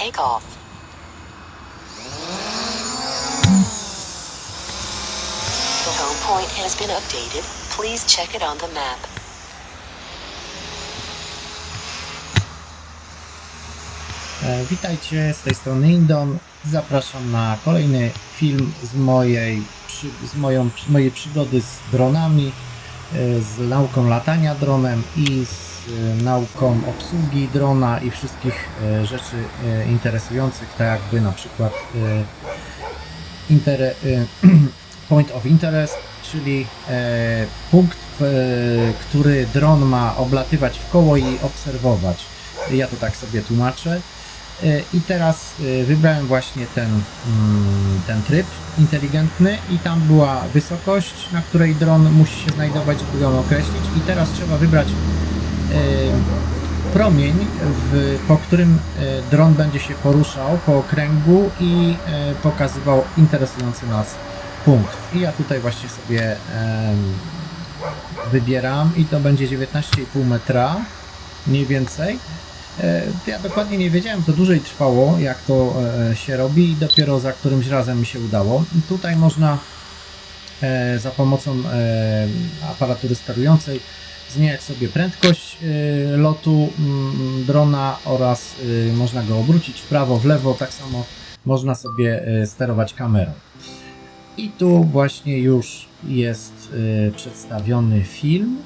take off. The home point has been updated. Please check it on the map. E, Witajcie, z tej strony Indon. Zapraszam na kolejny film z mojej, z moją, mojej przygody z dronami, e, z nauką latania dronem i z nauką obsługi drona i wszystkich e, rzeczy e, interesujących, tak jakby na przykład e, inter, point of interest, czyli punkt, który dron ma oblatywać w koło i obserwować. Ja to tak sobie tłumaczę. I teraz wybrałem właśnie ten, mm, ten tryb inteligentny i tam była wysokość, na której dron musi się znajdować, żeby ją określić. I teraz trzeba wybrać promień, w, po którym e, dron będzie się poruszał po okręgu i e, pokazywał interesujący nas punkt. I ja tutaj właśnie sobie wybieram i to będzie 19,5 metra mniej więcej. Ja dokładnie nie wiedziałem, to dłużej trwało, jak to e, się robi i dopiero za którymś razem mi się udało. Tutaj można e, za pomocą e, aparatury sterującej zmieniać sobie prędkość e, lotu mm, drona oraz e, można go obrócić w prawo, w lewo, tak samo można sobie e, sterować kamerą. I tu właśnie już jest przedstawiony film,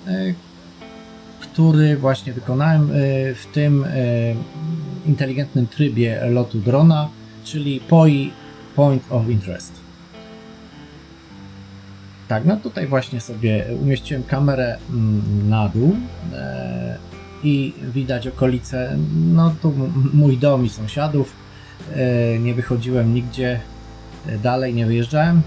który właśnie wykonałem w tym inteligentnym trybie lotu drona, czyli POI Point of Interest. Tak, no tutaj właśnie sobie umieściłem kamerę mm, na dół e, i widać okolice, no tu mój dom i sąsiadów. E, nie wychodziłem nigdzie e, dalej, nie wyjeżdżałem.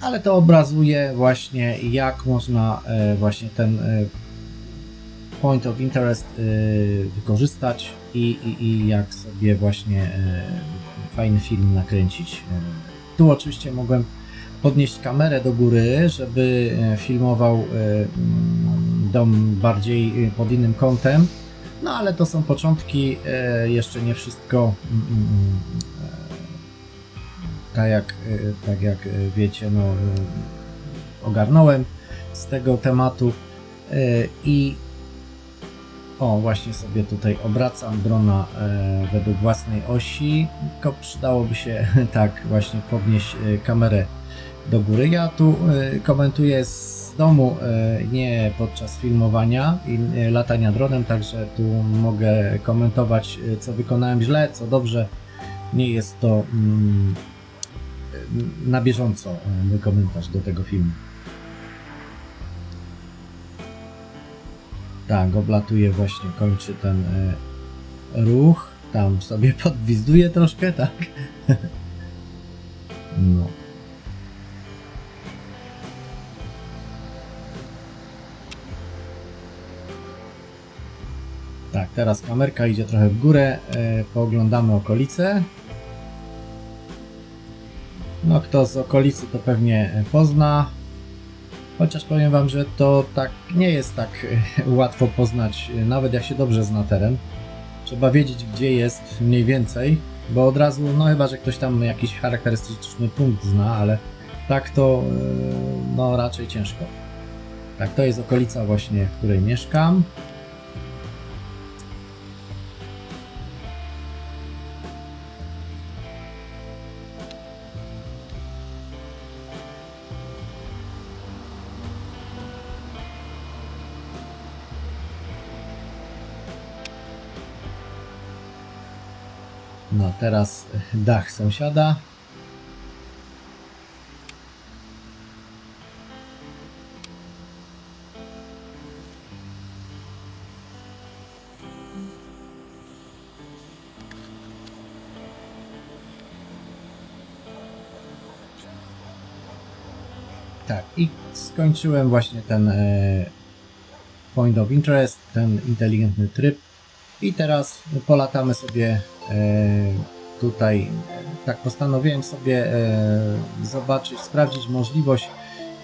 ale to obrazuje właśnie jak można właśnie ten point of interest e, wykorzystać i, i, i jak sobie właśnie e, fajny film nakręcić. E, Tu oczywiście mogłem podnieść kamerę do góry, żeby filmował mm, dom bardziej pod innym kątem. No ale to są początki, jeszcze nie wszystko mm, mm, tak jak, y, tak jak y, wiecie, no, y, ogarnąłem z tego tematu y, i o, właśnie sobie tutaj obracam drona e, według własnej osi, tylko przydałoby się tak właśnie podnieść y, kamerę do góry. Ja tu y, komentuję z domu, nie podczas filmowania i latania dronem, także tu mogę komentować, co wykonałem źle, co dobrze. Nie jest to mm, na bieżąco e, mój komentarz do tego filmu. Tak, oblatuje właśnie, kończy ten e, ruch. Tam sobie podwizduje troszkę, tak? no. Tak, teraz kamerka idzie trochę w górę, e, pooglądamy okolice. No, kto z okolicy to pewnie pozna. Chociaż powiem Wam, że to tak nie jest tak e, łatwo poznać, e, nawet jak się dobrze zna teren. Trzeba wiedzieć, gdzie jest mniej więcej, bo od razu, no chyba, że ktoś tam jakiś charakterystyczny punkt zna, ale tak to e, no raczej ciężko. Tak, to jest okolica właśnie, w której mieszkam. No, teraz dach sąsiada. Tak, i skończyłem właśnie ten e, point of interest, ten inteligentny tryb. I teraz polatamy sobie tutaj. e, Tak postanowiłem sobie e, zobaczyć, sprawdzić możliwość,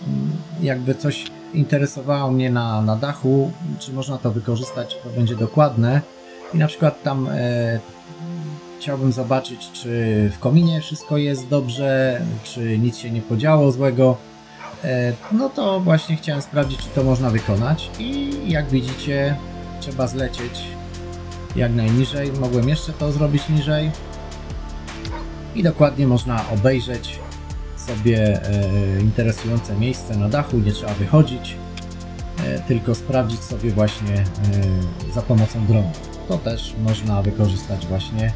mm, jakby coś interesowało mnie na, na dachu, czy można to wykorzystać, to będzie dokładne. I na przykład tam e, chciałbym zobaczyć, czy w kominie wszystko jest dobrze, czy nic się nie podziało złego. E, no to właśnie chciałem sprawdzić, czy to można wykonać. I jak widzicie, trzeba zlecieć jak najniżej. Mogłem jeszcze to zrobić niżej. I dokładnie można obejrzeć sobie e, interesujące miejsce na dachu, nie trzeba wychodzić, e, tylko sprawdzić sobie właśnie e, za pomocą dronu. To też można wykorzystać właśnie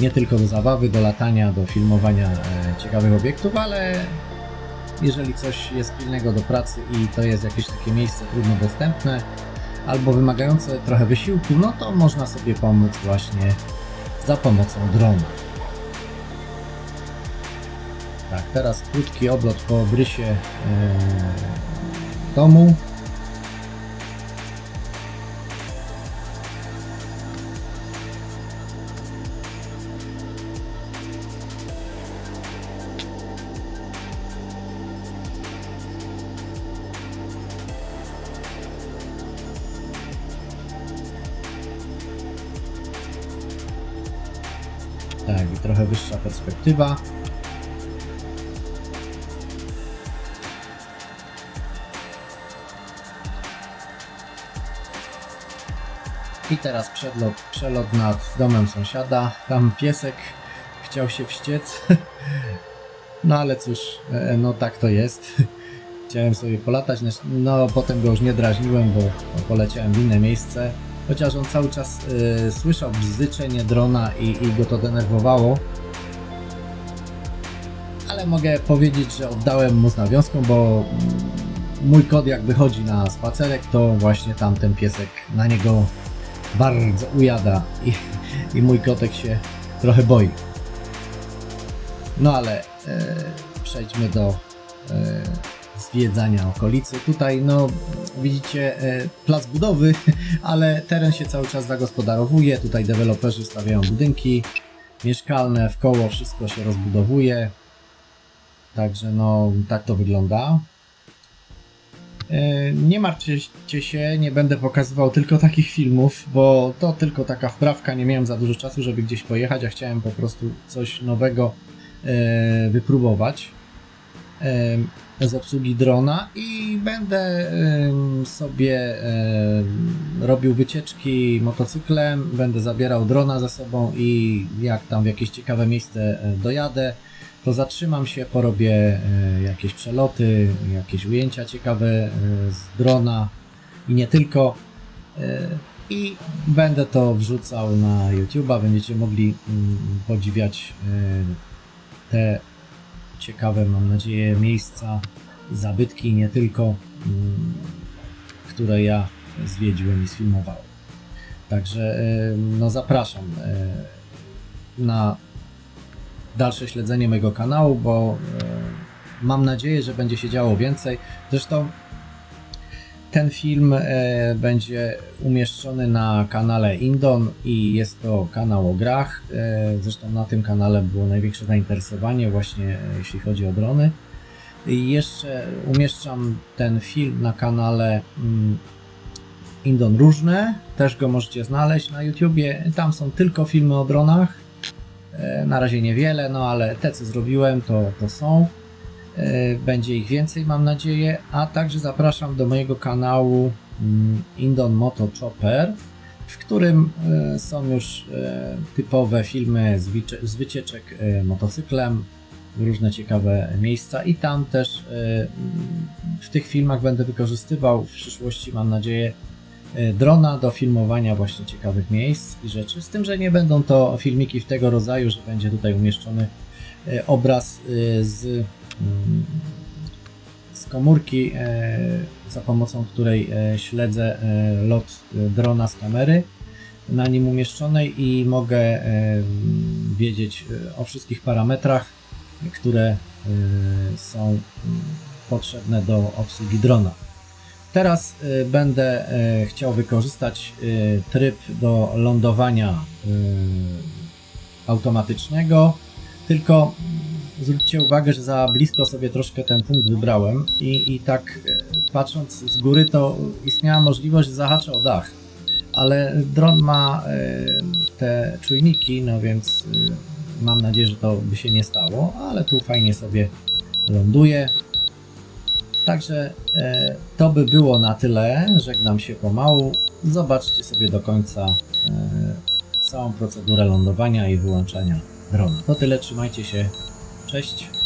nie tylko do zabawy, do latania, do filmowania ciekawych obiektów, ale jeżeli coś jest pilnego do pracy i to jest jakieś takie miejsce trudno dostępne albo wymagające trochę wysiłku, no to można sobie pomóc właśnie za pomocą drona. Tak, teraz krótki oblot po obrysie e, domu. Trochę wyższa perspektywa. I teraz przelot, przelot nad domem sąsiada. Tam piesek chciał się wściec. No ale cóż, e, no tak to jest. Chciałem sobie polatać, no potem go już nie drażniłem, bo poleciałem w inne miejsce. Chociaż on cały czas e, słyszał bzyczenie drona i, i go to denerwowało. Ale mogę powiedzieć, że oddałem mu z nawiązką, bo mój kot jak wychodzi na spacerek, to właśnie tamten piesek na niego bardzo ujada i, i mój kotek się trochę boi. No ale e, przejdźmy do e, zwiedzania okolicy. Tutaj no widzicie e, plac budowy, ale teren się cały czas zagospodarowuje. Tutaj deweloperzy stawiają budynki mieszkalne, w koło wszystko się rozbudowuje. Także no tak to wygląda. E, Nie martwcie się, nie będę pokazywał tylko takich filmów, bo to tylko taka wprawka. Nie miałem za dużo czasu, żeby gdzieś pojechać, a chciałem po prostu coś nowego e, wypróbować z obsługi drona i będę sobie robił wycieczki motocyklem, będę zabierał drona ze sobą i jak tam w jakieś ciekawe miejsce e, dojadę, to zatrzymam się, porobię e, jakieś przeloty, jakieś ujęcia ciekawe e, z drona i nie tylko. I będę to wrzucał na YouTube'a, będziecie mogli mm, podziwiać te ciekawe, mam nadzieję, miejsca, zabytki, nie tylko, mm, które ja zwiedziłem i sfilmowałem. Także e, no zapraszam e, na dalsze śledzenie mojego kanału, bo e, mam nadzieję, że będzie się działo więcej. Zresztą ten film e, będzie umieszczony na kanale Indon i jest to kanał o grach. E, zresztą na tym kanale było największe zainteresowanie właśnie e, jeśli chodzi o drony. I jeszcze umieszczam ten film na kanale mm, Indon Różne. Też go możecie znaleźć na YouTubie. Tam są tylko filmy o dronach. Na razie niewiele, no ale te co zrobiłem to, to są. E, Będzie ich więcej, mam nadzieję. A także zapraszam do mojego kanału mm, Indon Moto Chopper, w którym e, są już e, typowe filmy z, wycie- z wycieczek motocyklem, różne ciekawe miejsca i tam też w tych filmach będę wykorzystywał w przyszłości, mam nadzieję, drona do filmowania właśnie ciekawych miejsc i rzeczy. Z tym, że nie będą to filmiki w tego rodzaju, że będzie tutaj umieszczony obraz z, z komórki, e, za pomocą której e, śledzę e, lot drona z kamery na nim umieszczonej i mogę wiedzieć o wszystkich parametrach, które są potrzebne do obsługi drona. Teraz będę chciał wykorzystać tryb do lądowania automatycznego, tylko zwróćcie uwagę, że za blisko sobie troszkę ten punkt wybrałem i, i tak e, patrząc z góry to istniała możliwość, że zahaczę o dach. Ale dron ma e, te czujniki, no więc e, mam nadzieję, że to by się nie stało, ale tu fajnie sobie ląduje. Także to by było na tyle. Żegnam się pomału. Zobaczcie sobie do końca całą procedurę lądowania i wyłączania drona. To tyle, trzymajcie się. Cześć.